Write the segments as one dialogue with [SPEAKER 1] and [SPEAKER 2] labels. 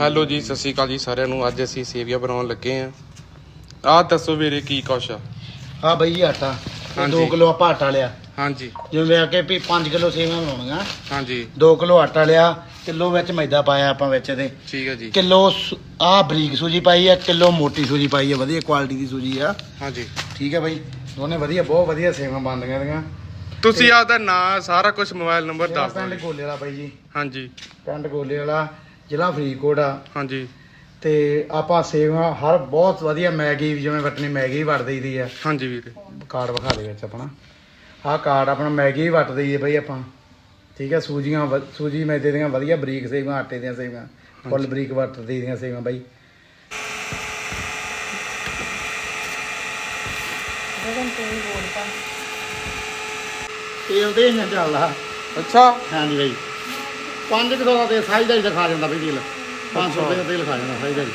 [SPEAKER 1] Hello ਜੀ ਸਤਿ ਸ਼੍ਰੀ ਅਕਾਲ ਜੀ ਸਾਰਿਆਂ ਨੂੰ। ਅੱਜ ਅਸੀਂ ਸੇਵੀਆਂ ਬਣਾਉਣ ਲੱਗੇ ਆਂ ਆਹ ਦੱਸੋ ਵੀਰੇ ਕੀ ਕੁਛ ਆ?
[SPEAKER 2] ਆ ਬਈ ਆਟਾ।
[SPEAKER 1] ਹਾਂਜੀ।
[SPEAKER 2] 2 ਕਿਲੋ ਆਪਾਂ ਆਟਾ ਲਿਆ।
[SPEAKER 1] ਹਾਂਜੀ।
[SPEAKER 2] ਜਿਵੇਂ ਆ ਕੇ ਵੀ 5 ਕਿਲੋ ਸੇਵੀਆਂ ਬਣਾਉਣੀਆਂ।
[SPEAKER 1] ਹਾਂਜੀ।
[SPEAKER 2] 2 ਕਿਲੋ ਆਟਾ ਲਿਆ ਕਿਲੋ ਵਿੱਚ ਮੈਦਾ ਪਾਇਆ ਆਪਾਂ ਵਿੱਚ ਇਹਦੇ
[SPEAKER 1] ਠੀਕ ਹੈ ਜੀ।
[SPEAKER 2] ਕਿਲੋ ਆ ਬਰੀਕ ਸੂਜੀ ਪਾਈ ਆ ਕਿਲੋ ਮੋਟੀ ਸੂਜੀ ਪਾਈ ਆ ਵਧੀਆ ਕੁਆਲਿਟੀ ਦੀ ਸੂਜੀ ਆ।
[SPEAKER 1] ਹਾਂਜੀ।
[SPEAKER 2] ਠੀਕ ਹੈ ਬਈ। ਦੋਨੇ ਵਧੀਆ ਬਹੁਤ ਵਧੀਆ ਸੇਵੀਆਂ ਬਣਦੀਆਂ ਦੀਆਂ
[SPEAKER 1] ਤੁਸੀਂ ਆਪਦਾ ਨਾਂ ਸਾਰਾ ਕੁਝ ਮੋਬਾਈਲ ਨੰਬਰ ਦੱਸ ਦਿਓ
[SPEAKER 2] ਪਿੰਡ। ਗੋਲੇ ਵਾਲਾ ਬਾਈ ਜੀ।
[SPEAKER 1] ਹਾਂਜੀ।
[SPEAKER 2] ਪਿੰਡ ਗੋਲੇ ਵਾਲਾ। ਜ਼ਿਲ੍ਹਾ ਫਰੀਦਕੋਟ ਆ।
[SPEAKER 1] ਹਾਂਜੀ।
[SPEAKER 2] ਤੇ ਆਪਾਂ ਸੇਵੀਆਂ ਹਰ ਬਹੁਤ ਵਧੀਆ ਮੈਗੀ ਜਿਵੇਂ ਵਟਣੀ ਮੈਗੀ ਵੜ ਦਈਦੀ ਆ।
[SPEAKER 1] ਹਾਂਜੀ ਵੀਰੇ।
[SPEAKER 2] ਕਾਰਡ ਵਿਖਾ ਦੇ ਵਿੱਚ ਆਪਣਾ। ਆਹ ਕਾਰਡ ਆਪਣਾ ਮੈਗੀ ਵਟ ਦਈਏ ਬਈ ਆਪਾਂ। ਠੀਕ ਹੈ ਸੂਜੀਆਂ ਵ- ਸੂਜੀ ਮੈਦੇ ਦੀਆਂ ਵਧੀਆ ਬਰੀਕ ਸੇਵੀਆਂ ਆਟੇ ਦੀਆਂ ਸੇਵੀਆਂ ਫੁੱਲ ਬਰੀਕ ਵਟ ਦੀਆਂ ਸੇਵੀਆਂ ਬਾਈ। ਤੇਲ ਦੇ ਨਾ ਚੱਲਦਾ।
[SPEAKER 1] ਅੱਛਾ।
[SPEAKER 2] ਹਾਂਜੀ ਬਾਈ। 5 ਕਿਲੋ ਦਾ ਤੇ ਸਾਈ ਦਾ ਹੀ ਦਿਖਾ ਜਾਂਦਾ ਬਈ ਤੇਲ। 500 ਰੁਪਏ ਦਾ ਤੇਲ ਖਾ ਜਾਂਦਾ ਸਾਈ ਦਾ ਹੀ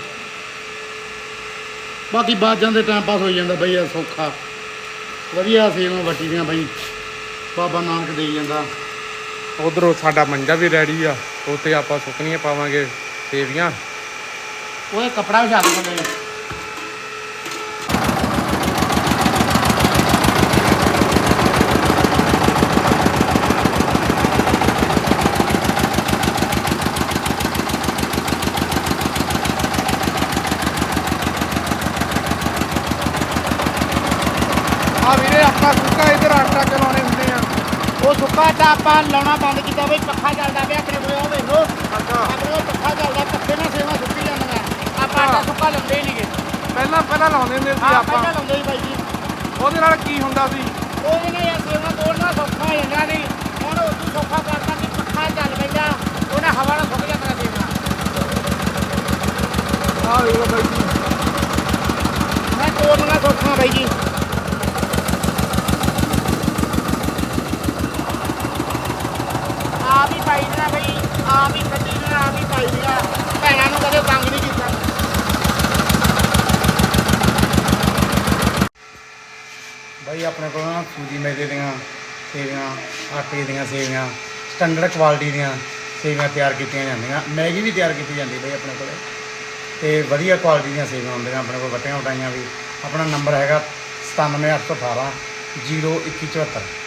[SPEAKER 2] ਬਾਕੀ ਬਾਜਾਂ ਦੇ ਟਾਈਮ ਪਾਸ ਹੋ ਜਾਂਦਾ ਬਈ ਇਹ ਸੌਖਾ। ਵਧੀਆ ਸੇਵਾਂ ਵੱਟੀ ਦੀਆਂ ਬਈ। ਬਾਬਾ ਨਾਨਕ ਦੇਈ ਜਾਂਦਾ।
[SPEAKER 1] ਉਧਰੋਂ ਸਾਡਾ ਮੰਜਾ ਵੀ ਰੈਡੀ ਆ। ਉੱਤੇ ਆਪਾਂ ਸੁੱਕਣੀਆਂ ਪਾਵਾਂਗੇ ਸੇਵੀਆਂ।
[SPEAKER 2] ਉਹ ਕਪੜਾ ਵਿਛਾ ਦੇ ਬੰਦੇ
[SPEAKER 1] ਆ ਵੀਰੇ ਆਪਾਂ ਸੁੱਕਾ ਇਧਰ ਆਟਾ ਚਲਾਉਣੇ ਹੁੰਦੇ ਆ।
[SPEAKER 2] ਉਹ ਸੁੱਕਾ ਆਟਾ ਆਪਾਂ ਲਾਉਣਾ ਬੰਦ ਕੀਤਾ ਬਈ ਪੱਖਾ ਚੱਲਦਾ ਪਿਆ ਆਪਣੇ ਕੋਲ ਉਹ ਲਓ
[SPEAKER 1] ਅੱਛਾ।
[SPEAKER 2] ਆਪਣੇ ਕੋਲ ਪੱਖਾ ਚੱਲਦਾ ਪੱਖੇ ਨਾਲ ਸੇਵਾ ਸੁੱਕੀ ਜਾਂਦੀਆਂ ਆਪਾਂ ਆਟਾ ਸੁੱਕਾ ਲਾਉਂਦੇ ਹੀ ਨਹੀਂਗੇ।
[SPEAKER 1] ਪਹਿਲਾਂ ਪਹਿਲਾਂ ਲਾਉਂਦੇ ਹੁੰਦੇ ਸੀ ਆਪਾਂ।
[SPEAKER 2] ਪਹਿਲਾਂ ਲਾਉਂਦੇ ਸੀ ਬਾਈ ਜੀ।
[SPEAKER 1] ਉਹਦੇ ਨਾਲ ਕੀ ਹੁੰਦਾ ਸੀ?
[SPEAKER 2] ਉਹਦੇ ਨਾਲ ਯਾਰ ਸੇਵਾ ਤੋੜਨਾ ਸੌਖਾ ਹੋ ਜਾਂਦਾ ਨਹੀਂ ਹੁਣ ਉਹ ਤੂੰ ਸੌਖਾ ਕਰਤਾ ਕਿ ਪੱਖਾ ਚੱਲ ਪੈਂਦਾ। ਉਹਨੇ ਹਵਾ ਨਾਲ ਸੁੱਕ ਜਾਂਦਾ ਸੇਵਾ
[SPEAKER 1] ਆ ਵੀਰੇ ਬਾਈ ਜੀ।
[SPEAKER 2] ਮੈਂ ਤੋੜਨਾ ਸੌਖਾ ਬਾਈ ਜੀ ਆ ਵੀ ਪਾਈ ਨਾ ਬਈ ਆ ਵੀ ਕੱਢੀ ਨਾ ਆ ਵੀ ਪਾਈ ਨਾ ਭੈਣਾਂ ਨੂੰ ਕਦੇ ਤੰਗ ਨਹੀਂ ਕੀਤਾ ਬਾਈ ਆਪਣੇ ਕੋਲ ਨਾ ਸੂਜੀ ਮੈਦੇ ਦੀਆਂ ਸੇਵੀਆਂ, ਆਟੇ ਦੀਆਂ ਸੇਵੀਆਂ ਸਟੈਂਡਰਡ ਕੁਆਲਿਟੀ ਦੀਆਂ ਸੇਵੀਆਂ ਤਿਆਰ ਕੀਤੀਆਂ ਜਾਂਦੀਆਂ। ਮੈਗੀ ਵੀ ਤਿਆਰ ਕੀਤੀ ਜਾਂਦੀ ਬਈ ਆਪਣੇ ਕੋਲ। ਤੇ ਵਧੀਆ ਕੁਆਲਿਟੀ ਦੀਆਂ ਸੇਵੀਆਂ ਹੁੰਦੀਆਂ ਆਪਣੇ ਕੋਲ ਵੱਟੀਆਂ ਵਟਾਈਆਂ ਵੀ। ਆਪਣਾ ਨੰਬਰ ਹੈਗਾ 97818 02174